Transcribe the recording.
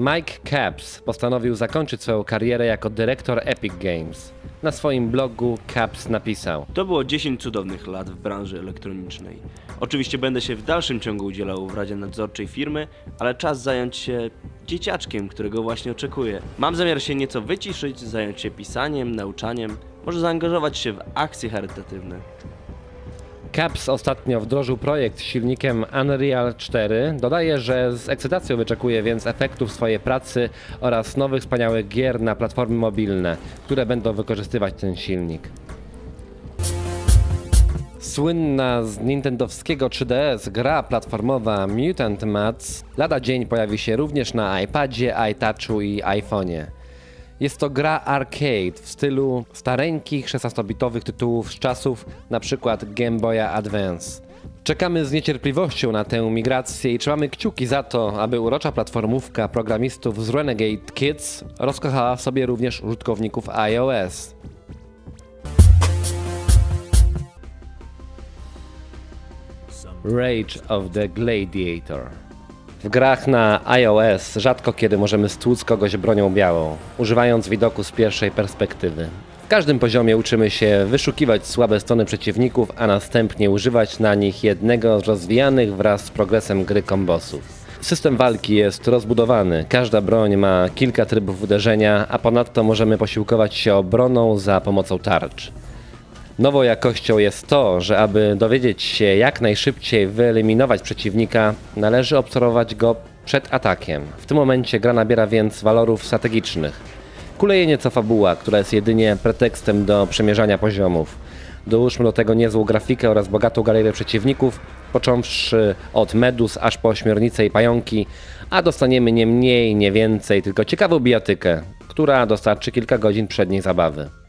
Mike Caps postanowił zakończyć swoją karierę jako dyrektor Epic Games. Na swoim blogu Caps napisał: To było 10 cudownych lat w branży elektronicznej. Oczywiście będę się w dalszym ciągu udzielał w Radzie Nadzorczej firmy, ale czas zająć się dzieciaczkiem, którego właśnie oczekuję. Mam zamiar się nieco wyciszyć, zająć się pisaniem, nauczaniem, może zaangażować się w akcje charytatywne. Caps ostatnio wdrożył projekt z silnikiem Unreal 4. Dodaje, że z ekscytacją wyczekuje więc efektów swojej pracy oraz nowych wspaniałych gier na platformy mobilne, które będą wykorzystywać ten silnik. Słynna z nintendowskiego 3DS gra platformowa Mutant Mats lada dzień pojawi się również na iPadzie, iTouchu i iPhone'ie. Jest to gra arcade w stylu stareńkich 16-bitowych tytułów z czasów np. Game Boya Advance. Czekamy z niecierpliwością na tę migrację i trzymamy kciuki za to, aby urocza platformówka programistów z Renegade Kids rozkochała w sobie również użytkowników iOS. Rage of the Gladiator. W grach na iOS rzadko kiedy możemy stłuc kogoś bronią białą, używając widoku z pierwszej perspektywy. W każdym poziomie uczymy się wyszukiwać słabe strony przeciwników, a następnie używać na nich jednego z rozwijanych wraz z progresem gry kombosów. System walki jest rozbudowany, każda broń ma kilka trybów uderzenia, a ponadto możemy posiłkować się obroną za pomocą tarcz. Nową jakością jest to, że aby dowiedzieć się jak najszybciej wyeliminować przeciwnika, należy obserwować go przed atakiem. W tym momencie gra nabiera więc walorów strategicznych. Kuleje nieco fabuła, która jest jedynie pretekstem do przemierzania poziomów. Dołóżmy do tego niezłą grafikę oraz bogatą galerię przeciwników, począwszy od medus aż po ośmiornice i pająki, a dostaniemy nie mniej, nie więcej, tylko ciekawą bijatykę, która dostarczy kilka godzin przedniej zabawy.